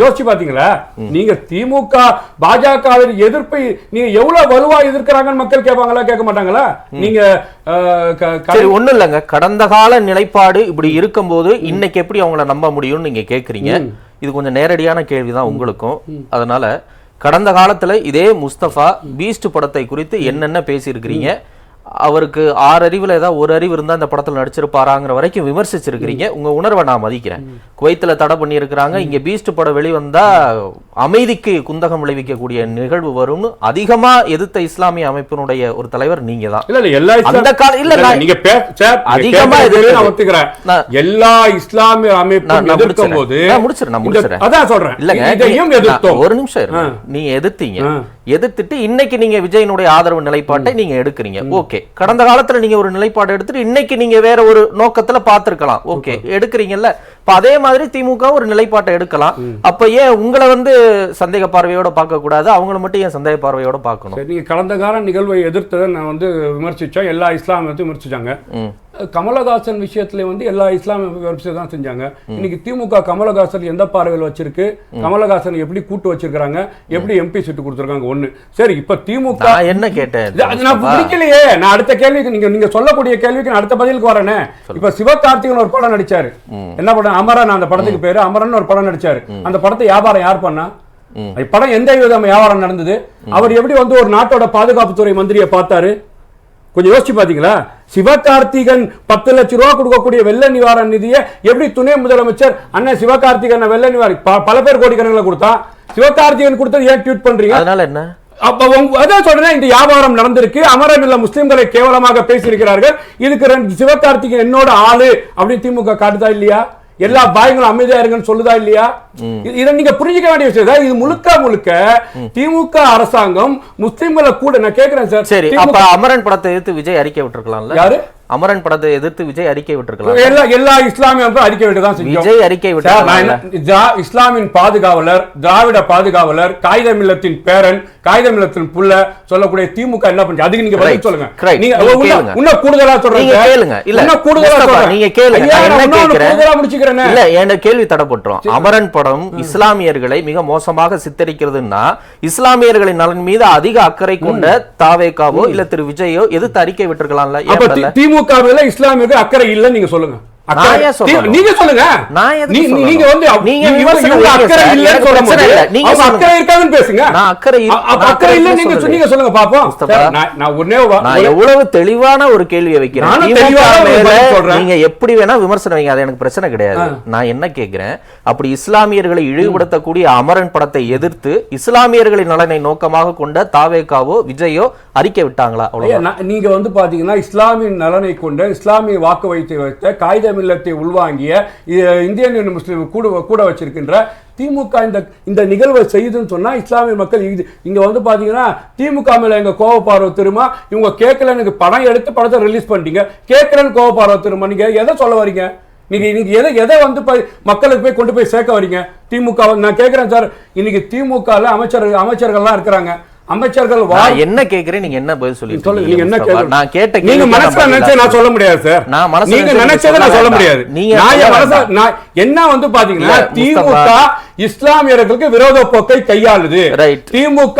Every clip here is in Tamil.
யோசிச்சு பாத்தீங்களா? நீங்க திமுக பாஜகவின் எதிர்ப்பை நீங்க எவ்வளவு வலுவா எதிர்க்கிறாங்கன்னு மக்கள் கேட்பாங்களா கேட்க மாட்டாங்களா? நீங்க ஒண்ணும் இல்லைங்க. கடந்த கால நிலைப்பாடு இப்படி இருக்கும்போது இன்னைக்கு எப்படி அவங்கள நம்ப முடியும்னு நீங்க கேக்குறீங்க? இது கொஞ்சம் நேரடியான கேள்விதான் உங்களுக்கும். அதனால கடந்த காலத்துல இதே முஸ்தபா பீஸ்ட் படத்தை குறித்து என்னென்ன பேசியிருக்கிறீங்க? அவருக்கு ஆறு அறிவுல ஏதாவது ஒரு அறிவு இருந்தா அந்த படத்துல நடிச்சிருப்பாராங்கிற வரைக்கும் விமர்சிச்சிருக்கிறீங்க உங்க உணர்வை நான் மதிக்கிறேன் குவைத்துல தடை பண்ணி இருக்கிறாங்க இங்க பீஸ்ட் படம் வெளிவந்தா அமைதிக்கு குந்தகம் விளைவிக்கக்கூடிய நிகழ்வு வரும்னு அதிகமா எதிர்த்த இஸ்லாமிய அமைப்பினுடைய ஒரு தலைவர் நீங்க தான் இல்ல இல்ல எல்லா அந்த கால- இல்ல, நீங்க பே- சார், நீங்க அதிகமா கேட்கறது எதிர்க்கிறது. நான் ஒத்துக்கிறேன். நான்- எல்லா இஸ்லாமிய நான் எதிர்க்கும். போது நான் முடிச்சிடுறேன், நான் முடிச்சிடுறேன். அதான் சொல்றேன் இல்லங்க இதையும் எதிர்த்தோம் ஒரு நிமிஷம். நீங்க எதிர்த்தீங்க. எதிர்த்துட்டு இன்னைக்கு நீங்க விஜயனுடைய ஆதரவு நிலைப்பாட்டை நீங்க எடுக்கிறீங்க. ஓகே. கடந்த காலத்துல நீங்க ஒரு நிலைப்பாடு எடுத்துட்டு இன்னைக்கு நீங்க வேற ஒரு நோக்கத்துல பார்த்திருக்கலாம். ஓகே. எடுக்கிறீங்கல்ல. இப்ப அதே மாதிரி திமுக ஒரு நிலைப்பாட்டை எடுக்கலாம். அப்ப ஏன் உங்களை வந்து சந்தேக பார்வையோட பார்க்க கூடாது அவங்கள மட்டும் ஏன் சந்தேக பார்வையோட பார்க்கணும்? நீங்க கடந்த கால நிகழ்வை எதிர்த்ததை நான் வந்து விமர்சிச்சோம். எல்லா இஸ்லாமியத்தையும் விமர்சிச்சாங்க. கமலஹாசன் விஷயத்துல வந்து எல்லா இஸ்லாமிய விமர்சனம் தான் செஞ்சாங்க. இன்னைக்கு திமுக கமலஹாசன் எந்த பார்வையில் வச்சிருக்கு? கமலஹாசன் எப்படி கூட்டு வச்சிருக்காங்க எப்படி எம்பி சீட்டு கொடுத்துருக்காங்க? ஒண்ணு. சரி இப்ப திமுக நான் என்ன கேட்டேன் நான் பிடிக்கலையே நான் அடுத்த கேள்விக்கு நீங்க நீங்க சொல்லக்கூடிய கேள்விக்கு நான் அடுத்த பதிலுக்கு வரேனே. இப்ப சிவகார்த்திகன் ஒரு படம் நடிச்சாரு. என்ன படம்? அமரன் அந்த படத்துக்கு பேரு. அமரன் ஒரு படம் நடிச்சாரு. அந்த படத்தை வியாபாரம் யார் பண்ணா? படம் எந்த விதம் வியாபாரம் நடந்தது? அவர் எப்படி வந்து ஒரு நாட்டோட பாதுகாப்புத்துறை மந்திரியை பார்த்தாரு? கொஞ்சம் யோசிச்சு பாத்தீங்களா சிவகார்த்திகன் பத்து லட்சம் ரூபா கொடுக்கக்கூடிய வெள்ள நிவாரண நிதியை எப்படி துணை முதலமைச்சர் அண்ணன் சிவகார்த்திகன் வெள்ள நிவாரணி பல பேர் கோடிக்கணக்கில் கொடுத்தா? சிவகார்த்திகன் கொடுத்தது ஏன் ட்வீட் பண்றீங்க? அதனால என்ன? அதான் சொல்றேன் இந்த வியாபாரம் நடந்திருக்கு. அமரமில்ல முஸ்லிம்களை கேவலமாக பேசியிருக்கிறார்கள். இதுக்கு ரெண்டு சிவகார்த்திகேயன் என்னோட ஆளு அப்படின்னு திமுக காட்டுதா இல்லையா? எல்லா பாயங்களும் அமைதியா இருங்கன்னு சொல்லுதா இல்லையா? இது- நீங்க புரிஞ்சுக்க வேண்டிய விஷயம். இது முழுக்க முழுக்க திமுக அரசாங்கம் முஸ்லிம்களை கூட நான் கேக்குறேன் சார் சரி அப்ப அமரன் படத்தை எதிர்த்து விஜய் அறிக்கை விட்டுருக்கலாம்ல? யாரு? அமரன் படத்தை எதிர்த்து விஜய் அறிக்கை விட்டுருக்கலாம். எல்லா எல்லா இஸ்லாமிய அறிக்கை விட்டுதான் செஞ்சோம். விஜய் அறிக்கை விட்டு என்ன- ஜா- இஸ்லாமின் பாதுகாவலர் திராவிட பாதுகாவலர் காகித மில்லத்தின் பேரன் காகித மில்லத்தின் புள்ள சொல்லக்கூடிய திமுக என்ன பண்ணுச்சு அதுக்கு நீங்க பதில். சொல்லுங்க. நீங்க இன்னும் கூடுதலா சார். கேளுங்க. இல்ல இன்னும் கூடுதலா சொல்றேன். நீங்க கேளுங்க. என்ன கேக்குறேன் கூடுதலா முடிச்சுக்கிறேனே. இல்ல என் கேள்வி தடப்பட்டுரும். அமரன் படம் இஸ்லாமியர்களை மிக மோசமாக சித்தரிக்கிறதுன்னா இஸ்லாமியர்களின் நலன் மீது அதிக அக்கறை கொண்ட தாவேகாவோ இல்ல திரு விஜயோ எதிர்த்து அறிக்கை விட்டுருக்கலாம்ல? விடல? திமுகவில் இஸ்லாமியர்கள் அக்கறை இல்லைன்னு நீங்கள் சொல்லுங்கள் நீங்க சொல்லுங்க நான் எதுக்கு நீ- சொல்லணும்? நீங்க வந்து நீங்க இவங்க- விமர்சனம் இவங்க வைங்க அக்கறை சார். இல்லைன்னு எனக்கு சொல்ல பிரச்சனை முடியாது. இல்ல. நீங்க அவங்க சொல்லுங்க. அக்கறை இருக்காதுன்னு பேசுங்க நான் அக்கறை இரு- அ- அப்ப நான் அக்கறை இல்ல அக்கறை நீங்க சொல்லலையே. நீங்க சொல்லுங்க பாப்போம் முஸ்தபா, சார், நான் நான் ஒண்ணே வா- நான் ஒரு- எவ்வளவு தெளிவான ஒரு கேள்வியை வைக்கிறேன் நானும் திமுக தெளிவான ஒரு மேல பதில் சொல்றேன். நீங்க எப்படி வேணா விமர்சனம் வைங்க அது எனக்கு பிரச்சனை கிடையாது நான் என்ன கேக்குறேன் அப்படி இஸ்லாமியர்களை இழிவுபடுத்தக்கூடிய அமரன் படத்தை எதிர்த்து இஸ்லாமியர்களின் நலனை நோக்கமாக கொண்ட தாவேகாவோ விஜயோ அறிக்கை விட்டாங்களா நீங்க வந்து பாத்தீங்கன்னா இஸ்லாமின் நலனை கொண்ட இஸ்லாமிய வாக்கு வைத்து வைத்த காகித மில்லத்தை உள்வாங்கிய இந்தியன் முஸ்லீம் கூட கூட வச்சிருக்கின்ற திமுக இந்த இந்த நிகழ்வை செய்யுதுன்னு சொன்னால் இஸ்லாமிய மக்கள் இது இங்க வந்து பார்த்தீங்கன்னா திமுக மேலே எங்கள் கோவப்பார்வை திரும்ப இவங்க கேட்கல எனக்கு படம் எடுத்து படத்தை ரிலீஸ் பண்ணிட்டீங்க. கேட்கலன்னு கோவப்பார்வை திரும்ப நீங்க எதை சொல்ல வரீங்க? நீங்கள் இன்னைக்கு எதை எதை வந்து போய் மக்களுக்கு போய் கொண்டு போய் சேர்க்க வரீங்க? திமுக நான் கேட்குறேன் சார் இன்னைக்கு திமுகவில் அமைச்சர் அமைச்சர்கள்லாம் இருக்கிறாங்க. அமைச்சர்கள் என்ன கேக்குறேன் நீங்க என்ன பதில் இருக்கீங்க, நீங்க என்ன? நான் கேட்ட நீங்க மனசுல நான் நினைச்சதை நான் சொல்ல முடியாது சார் நான் மனசுல நீங்க நினைச்சதை நான் சொல்ல சொல்ல. முடியாது நீங்க நான் சொல்ல மனச. நான் என்ன வந்து பாத்தீங்கன்னா திமுக. இஸ்லாமியர்களுக்கு விரோத போக்கை கையாளுது. திமுக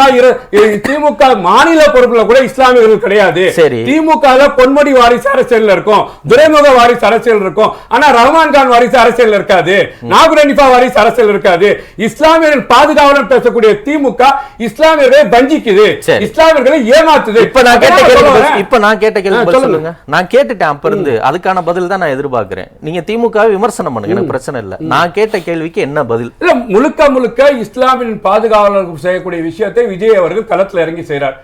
திமுக மாநில பொறுப்புல கூட இஸ்லாமியர்கள் கிடையாது. சரி. திமுக பொன்முடி வாரிசு அரசியல் இருக்கும் துரைமுக வாரிசு அரசியல் இருக்கும் ஆனா ரஹ்மான் கான் வாரிசு அரசியல் இருக்காது நாகூர் அனிஃபா வாரிசு அரசியல் இருக்காது. இஸ்லாமியர்கள் பாதுகாவலன் பேசக்கூடிய திமுக இஸ்லாமியர்களை வஞ்சிக்குது. இஸ்லாமியர்களை ஏமாத்துது. இப்ப நான் கேட்ட கேள்வி. இப்ப நான் கேட்ட கேள்வி சொல்லுங்க. நான் கேட்டுட்டேன் அப்ப இருந்து. அதுக்கான பதில் தான் நான் எதிர்பார்க்கிறேன். நீங்க திமுக விமர்சனம் பண்ணுங்க. எனக்கு பிரச்சனை இல்ல. நான் கேட்ட கேள்விக்கு என்ன பதில்? முழுக்க முழுக்க இஸ்லாமின் பாதுகாவலர்கள் செய்யக்கூடிய விஷயத்தை விஜய் அவர்கள் களத்தில் இறங்கி செய்கிறார்